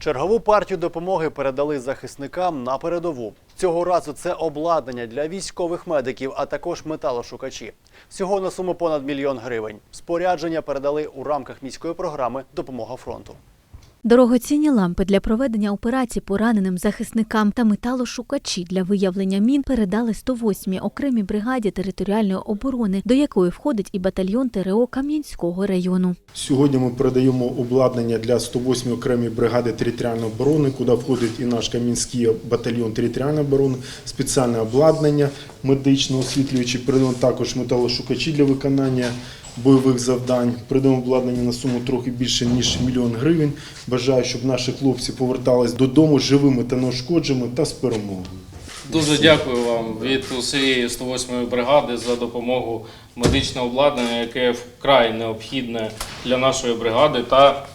Чергову партію допомоги передали захисникам на передову. Цього разу це обладнання для військових медиків, а також металошукачі. Всього на суму понад мільйон гривень. Спорядження передали у рамках міської програми Допомога фронту. Дорогоцінні лампи для проведення операцій пораненим захисникам та металошукачі для виявлення мін передали 108-й окремій бригаді територіальної оборони, до якої входить і батальйон ТРО Кам'янського району. Сьогодні ми передаємо обладнання для 108 окремої бригади територіальної оборони, куди входить і наш Кам'янський батальйон територіальної оборони, спеціальне обладнання медично освітлюючи. Передаємо також металошукачі для виконання бойових завдань. Придемо обладнання на суму трохи більше ніж мільйон гривень. Бажаю, щоб наші хлопці повертались додому живими та неушкодженими та з перемогою. Дуже дякую вам від усієї 108-ї бригади за допомогу медичного обладнання, яке вкрай необхідне для нашої бригади, та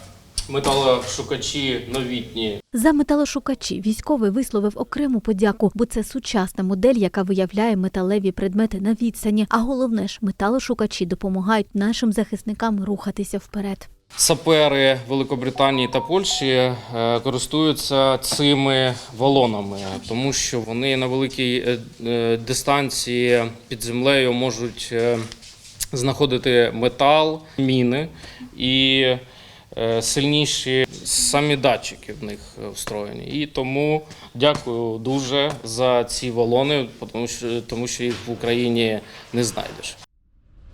металошукачі новітні. За металошукачі військовий висловив окрему подяку, бо це сучасна модель, яка виявляє металеві предмети на відстані. А головне ж, металошукачі допомагають нашим захисникам рухатися вперед. Сапери Великобританії та Польщі е, користуються цими валонами, тому що вони на великій е, е, дистанції під землею можуть знаходити метал, міни і сильніші самі датчики в них е, встроєні. І тому дякую дуже за ці валони, тому що їх в Україні не знайдеш.